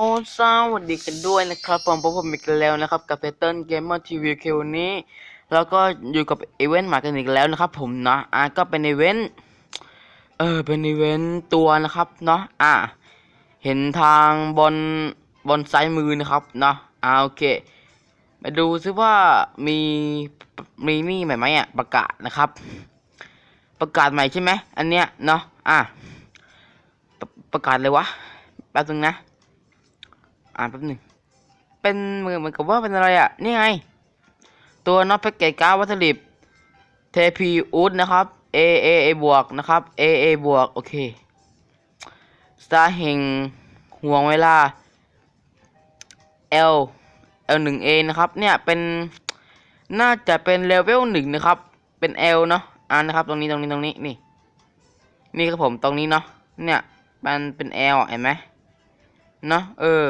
โอ้สวัสดีกันด้วยนะครับผมพบผมอีกแล้วนะครับกับเพเทิลเกมเมอร์ทีวีคิวนี้ แล้วก็อยู่กับอีเวนต์มากันอีกแล้วนะครับผมเนาะอะก็เป็นอีเวนต์เออเป็นอีเวนต์ตัวนะครับเนาะอะเห็นทางบนบนซ้ายมือนะครับเนาะอ่าโอเคมาดูซิว่ามีมีนี่ใหม่ไหมอะประกาศนะครับ ประกาศใหม่ใช่ไหมอันเนี้ยเนาะอะประประกาศเลยวะแป๊บนึงนะ อ่านแป๊บหนึ่งเป็นเหมือนเหมือนกับว่าเป็นอะไรอะ นี่ไง ตัวน็อตแพ็กเกจการ์ดวัตถุดิบเทพีอูดนะครับ A A A บวกนะครับ A A บวก โอเคสตาร์เฮงห่วงเวลา L L 1 A นะครับ เนี่ยเป็นน่าจะเป็นเลเวลหนึ่งนะครับ เป็น L เนาะอ่านนะครับ ตรงนี้ตรงนี้ตรงนี้นี่ นี่ครับผมตรงนี้เนาะเนี่ยมันเป็น L เห็นไหมเนอะเออ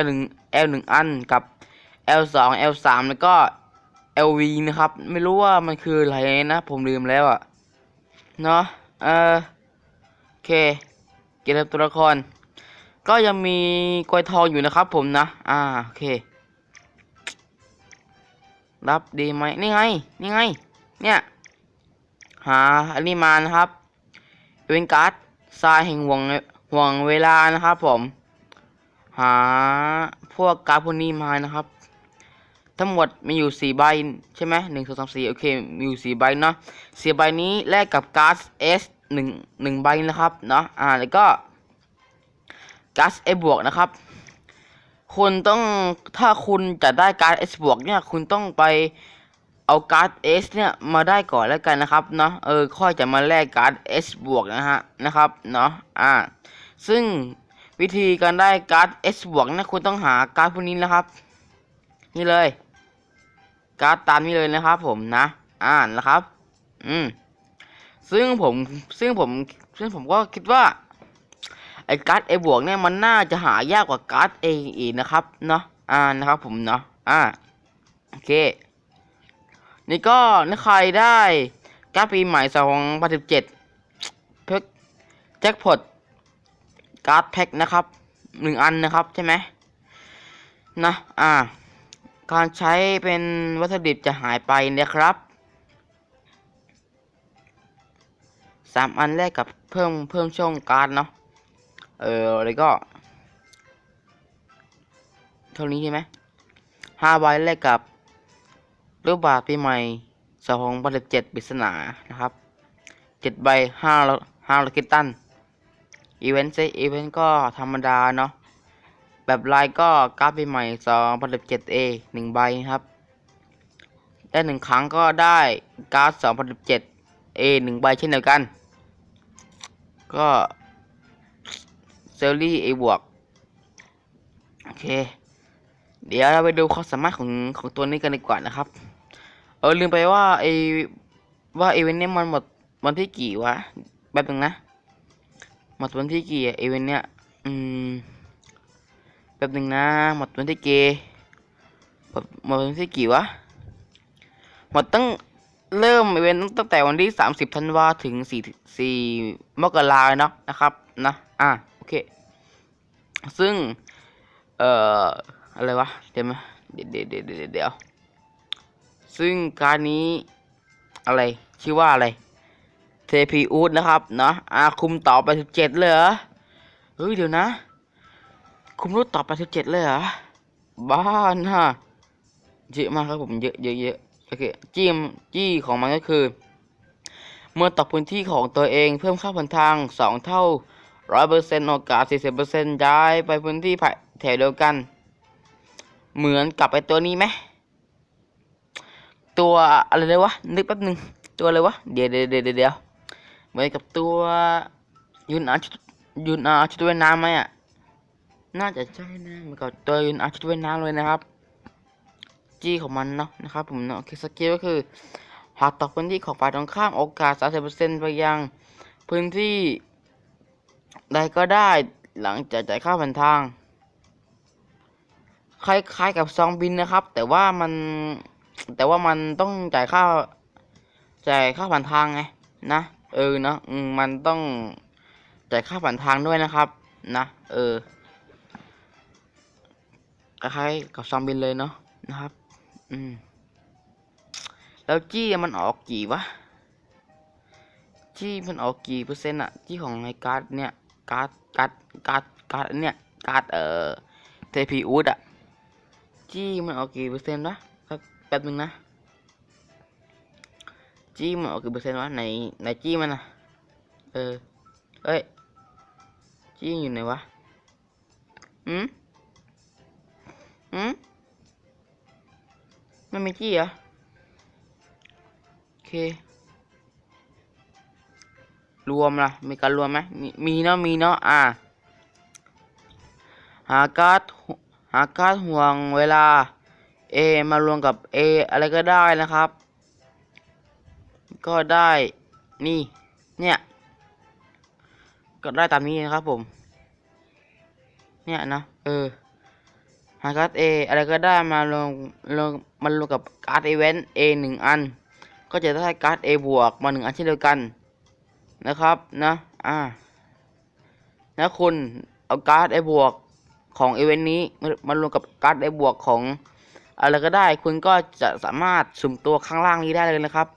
L หนึ่ง L หนึ่งอันกับ L สอง L สามแล้วก็ LV นะครับ ไม่รู้ว่ามันคืออะไรนะ ผมลืมแล้วอะ่ะ เนาะเออโอเค เกี่ยวกับตัวละคร ก็ยังมีกวยทองอยู่นะครับผมนะ อ่า โอเค รับดีไหมนี่ไง นี่ไง เนี่ย หาอันนี้มานะครับเวนการ์ดทรายแห่งห่วงห่วงเวลานะครับผม หาพวกการ์ดพวกนี้มานะครับ ทั้งหมดมีอยู่สี่ใบใช่ไหมหนึ่งสองสามสี่โอเคมีอยู่สี่ใบเนาะสี่ใบนี้แลกกับการ์ด S หนึ่งหนึ่งใบนะครับเนาะอ่าแล้วก็การ์ด S บวกนะครับคุณต้องถ้าคุณจะได้การ์ด S บวกเนี่ยคุณต้องไปเอาการ์ด S เนี่ยมาได้ก่อนแล้วกันนะครับเนาะเออค่อยจะมาแลกการ์ด S บวกนะฮะนะครับเนาะอ่าซึ่ง วิธีการได้การ์ด S บวกนะคุณต้องหาการ์ดพวกนี้นะครับ นี่เลย การ์ดตามนี้เลยนะครับ ผมนะ อ่านนะครับ อืมซึ่งผมซึ่งผมซึ่งผมก็คิดว่าไอ้การ์ด A บวกเนี่ยมันน่าจะหายากกว่าการ์ด A อีกนะครับเนาะอ่านะครับผมเนาะอ่าโอเค นี่ก็ถ้าใครได้การ์ดปีใหม่2017เพิกแจ็คพอต การ์ดแพ็คนะครับหนึ่งอันนะครับใช่ไหมนะอ่า การใช้เป็นวัตถุดิบจะหายไปนะครับสามอันแรกกับเพิ่มเพิ่มช่องการ์ดเนาะเออแล้วก็เท่านี้ใช่ไหมห้าใบแรกกับรูปบาทปีใหม่สองพันสิบเจ็ดปริศนานะครับเจ็ดใบห้าห้าลักกิตัน อีเวนต์ซิอีเวนต์ก็ธรรมดาเนาะ แบบลายก็กราฟใหม่2017 A หนึ่งใบครับ ได้หนึ่งครั้งก็ได้การ์ด2017 A หนึ่งใบเช่นเดียวกัน ก็เซลลี่ A บวก โอเค เดี๋ยวเราไปดูความสามารถของของตัวนี้กันดีกว่านะครับ เออลืมไปว่าไอว่าอีเวนต์นี้มันหมดวันที่กี่วะแบบนึงนะ หมดวันที่กี่อะเอเวนเนี่ย อืมแป๊บหนึ่งนะ หมดวันที่กี่หมดหมดวันที่กี่วะ หมดตั้งเริ่มอีเวนต์ตั้งแต่วันที่สามสิบธันวาถึงสี่สี่มกราเนาะนะครับนะ อะโอเค ซึ่ง เอ่อ อะไรวะ เดี๋ยวมาเดี๋ยเดี๋ยวเดี๋ยวเดี๋ยวเดี๋ยวซึ่งการนี้อะไร ชื่อว่าอะไร เทพีอูดนะครับเนาะอาคุมต่อไปสิบเจ็ดเลยเหรอเฮ้ยเดี๋ยวนะ คุมรูดต่อไปสิบเจ็ดเลยเหรอบ้านฮะเยอะมากครับผมเยอะเยอะเยอะโอเคจี้มจี้ของมันก็คือ เมื่อตกพื้นที่ของตัวเองเพิ่มค่าผ่านทางสองเท่าร้อยเปอร์เซ็นต์โอกาสสี่สิบเปอร์เซ็นต์ย้ายไปพื้นที่แถวเดียวกัน เหมือนกลับไอตัวนี้ไหมตัวอะไรเลยวะนึกแป๊บนึงตัวอะไรวะเดี๋ยวเดี๋ยวเดี๋ยวเดี๋ยว เหมือนกับตัวยุนอาชุดยุนอาชุดว่ายน้ำไหมอะน่าจะใช่นะเหมือนกับตัวยุนอาชุดว่ายน้ำเลยนะครับจี้ของมันเนาะนะครับผมเนาะคือสกิลก็คือ หากตกพื้นที่ของฝ่ายตรงข้ามโอกาส 30%ไปยังพื้นที่ใดก็ได้หลังจากจ่ายค่าผ่านทาง คล้ายๆกับซองบินนะครับ แต่ว่ามันแต่ว่ามันต้องจ่ายค่าจ่ายค่าผ่านทางไงนะ เออเนาะมันต้องจ่ายค่าผ่านทางด้วยนะครับ นะ เออคล้ายกับซอมบินเลยเนาะนะครับ อืม แล้วจี้มันออกกี่วะ จี้มันออกกี่เปอร์เซ็นต์อะจี้ของไอ้การ์ดเนี่ยการ์ดการ์ดการ์ดการ์ดเนี่ยการ์ดเอ่อเทพีอูดอะจี้มันออกกี่เปอร์เซ็นต์วะแป๊บนึงนะ จี้มันออกกี่เปอร์เซ็นต์วะไหนไหนจี้มันอะเออเอ้ยจี้อยู่ไหนวะอืมอืมมันไม่จี้เหรอโอเค รวมล่ะ มีการรวมไหมมีมีเนาะมีเนาะอ่า หาการ์ดหหาการ์ดห่วงเวลา A มารวมกับ A อะไรก็ได้นะครับ ก็ได้นี่เนี่ยก็ได้ตามนี้นะครับผม เนี่ยนะเออหาการ์ด A ออะไรก็ได้มาลงลงมันรวมกับการ์ดอีเวนต์ A หนึ่งอัน ก็จะได้การ์ด A บวกมาหนึ่งอันเช่นเดียวกันนะครับนะอ่าแล้วคุณเอาการ์ด A บวกของอีเวนต์นี้มามารวมกับการ์ด A บวกของอะไรก็ได้ คุณก็จะสามารถสุ่มตัวข้างล่างนี้ได้เลยนะครับ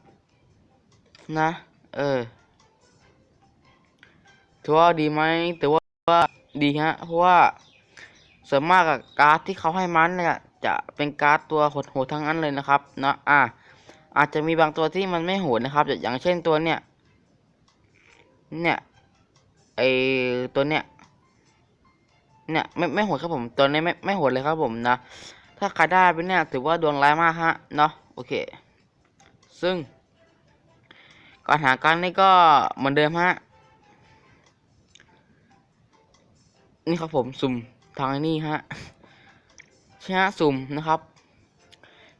นะ เออถือว่าดีไหมถือว่าดีฮะ เพราะว่าส่วนมากอะการ์ดที่เขาให้มันเนี่ยจะเป็นการ์ดตัวโหดๆทั้งนั้นเลยนะครับนะอ่าอาจจะมีบางตัวที่มันไม่โหดนะครับ อย่างเช่นตัวเนี้ยเนี่ยไอตัวเนี้ยเนี่ยไม่ไม่โหดครับผม ตัวนี้ไม่ไม่โหดเลยครับผมนะ ถ้าใครได้ไปเนี่ยถือว่าดวงร้ายมากฮะเนาะโอเค ซึ่ง การหาการนี่ก็เหมือนเดิมฮะ นี่ครับผมสุ่มทางนี่ฮะใช่ฮะสุ่มนะครับ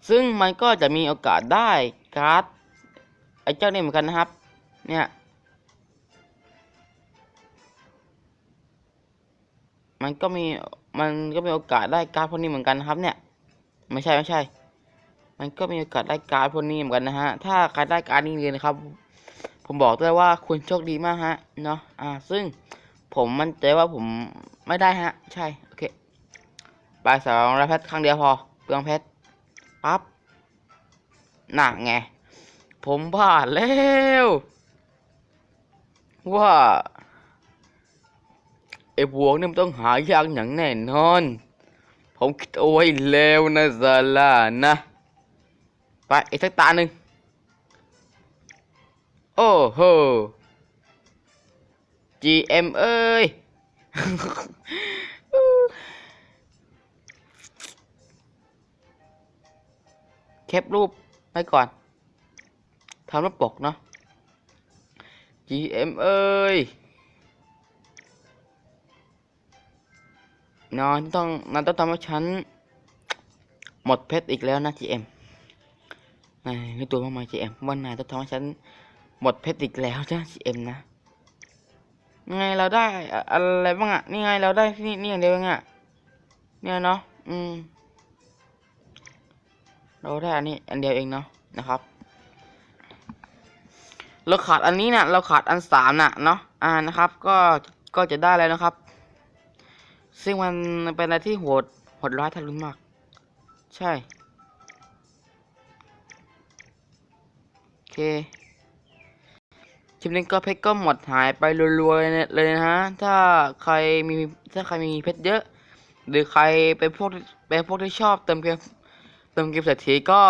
ซึ่งมันก็จะมีโอกาสได้การ์ดไอ้เจ้านี่เหมือนกันนะครับ เนี่ยมันก็มีมันก็มีโอกาสได้การ์ดพวกนี้เหมือนกันนะครับ เนี่ย ไม่ใช่ไม่ใช่ มันก็มีโอกาสได้การ์ดพวกนี้เหมือนกันนะฮะถ้าใครได้การ์ดนี้เลยนะครับ ผมบอกด้วยว่าคุณโชคดีมากฮะเนาะอ่า ซึ่งผมมั่นใจว่าผมไม่ได้ฮะ ใช่โอเคไปสองร้อยเพชรครั้งเดียวพอเปลืองเพชรปั๊บน่ะไง ผมพลาดแล้วว่าไอ้บวกนี่มันต้องหายากอย่างแน่นอน ผมคิดเอาไว้แล้วนะซาร่านะ ไปอีกสักตาหนึ่ง อ้โห GM เอ้ย แคปรูปไว้ก่อน ทำรูปปกเนาะ GM เอ้ยนอนต้องนอนต้องทำให้ฉัน หมดเพชรอีกแล้วนะ GM นายรู้ตัวบ้างไหม GM ว่านายต้องทำให้ฉัน หมดเพชรอีกแล้วจ้ะ GM นะไงเราได้อะอะไรบ้างอะนี่ไงเราได้นี่นี่อย่างเดียวเองอะเนี่ยเนาะอืมเราได้อันนี้อันเดียวเองเนาะนะครับ เราขาดอันนี้นะเราขาดอันสามน่ะเนาะอ่านะครับ ก็ก็จะได้แล้วนะครับ ซึ่งมันเป็นอะไรที่โหดโหดร้ายทารุณมาก ใช่โอเค คลิปนี้ก็เพชรก็หมดหายไปรัวๆเลยนะเลยนะฮะ ถ้าใครมีถ้าใครมีเพชรเยอะ หรือใครเป็นพวกเป็นพวกที่ชอบเติมเกมเติมเกมเศรษฐีก็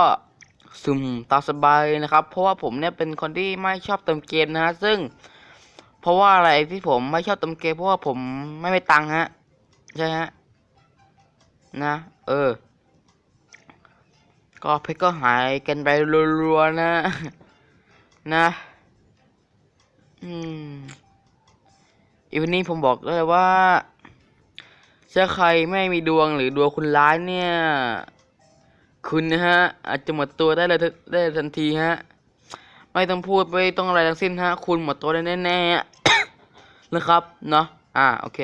สุ่มตามสบายเลยนะครับ เพราะว่าผมเนี่ยเป็นคนที่ไม่ชอบเติมเกมนะฮะ ซึ่ง เพราะว่าอะไรที่ผมไม่ชอบเติมเกมเพราะว่าผมไม่มีตังค์ฮะ ใช่ฮะ นะ เออ ก็เพชรก็หายกันไปรัวๆนะ นะ อีวันนี้ผมบอกเลยว่าถ้าใครไม่มีดวงหรือดวงคุณร้ายเนี่ย คุณนะฮะ อาจจะหมดตัวได้เลยทันได้ทันทีฮะ ไม่ต้องพูดไม่ต้องอะไรทั้งสิ้นฮะ คุณหมดตัวได้แน่ๆนะครับเนาะอ่าโอเค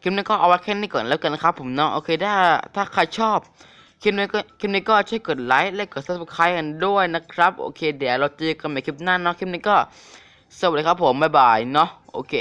คลิปนี้ก็เอาไว้แค่นี้ก่อนแล้วกันนะครับ ผมเนาะโอเคถ้าถ้าใครชอบคลิปนี้ก็คลิปนี้ก็ช่วยกดไลค์และกด subscribe กันด้วยนะครับ โอเค เดี๋ยวเราเจอกันใหม่คลิปหน้าเนาะคลิปนี้ก็ สวัสดีครับผม บ๊ายบาย เนาะโอเค